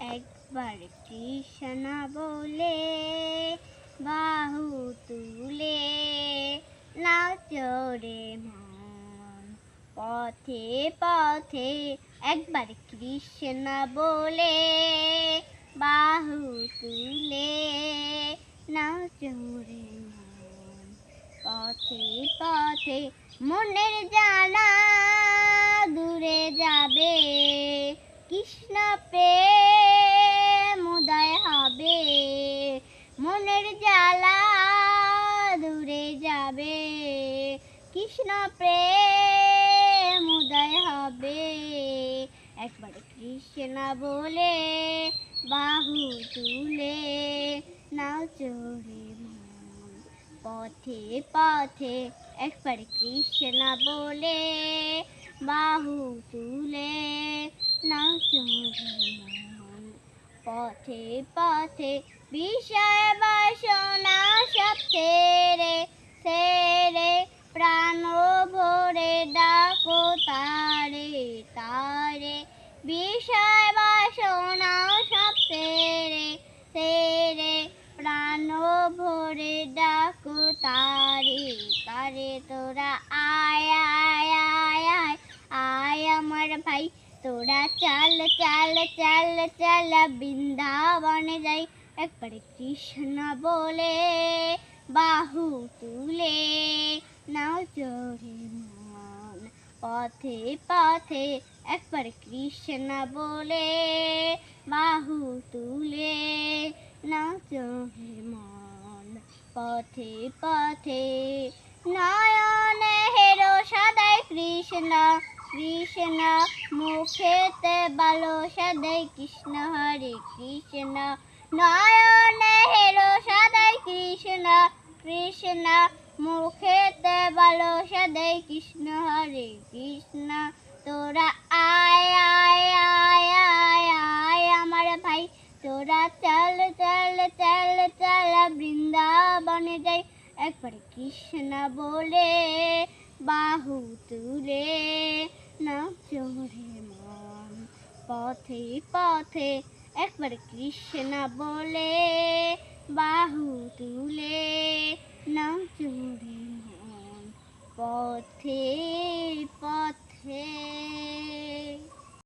একবার কৃষ্ণ বলে, বাহু তুলে নাচরে মন। পথে পথে একবার কৃষ্ণ বলে, বাহু তুলে নাচরে মন। পথে পথে মনের জানা কৃষ্ণ প্রেম উদয় হবে। একবার কৃষ্ণ বলে বাহু তুলে, নাও মন, পথে পথে। একবার কৃষ্ণ বলে বাহু তুলে, নাও মন, পথে পথে। বিষয় বাসনা সব বিষয় বাসনা সব ছেড়ে ছেড়ে প্রাণ ভরে ডাকো তারে তারে তোরা আয় আয় আয় আয় আয় আমার ভাই। তোরা চাল চাল চাল চাল, বৃন্দাবনে যাই। একবারে কৃষ্ণ বলে, বাহু তুলে, নাও চড়ে মন পথে পথে একবার কৃষ্ণ বলে বাহু তুলে নাও চড়ে মন। পথে পথে নয়নে হেরো সদাই কৃষ্ণ কৃষ্ণ মুখেতে বালো, সদাই কৃষ্ণ, হরে কৃষ্ণ। নয়নে হেরো সদাই কৃষ্ণ কৃষ্ণ মুখেতে বালো কৃষ্ণ, হরে কৃষ্ণ। তোরা আয় আয় আয় আয় আয় আমার ভাই। তোরা চল চল চল চল, বৃন্দাবনে যাই। একবার কৃষ্ণ বলে বাহু তুলে না চড়ে মন। পথে পথে একবার কৃষ্ণ বলে পথে পথে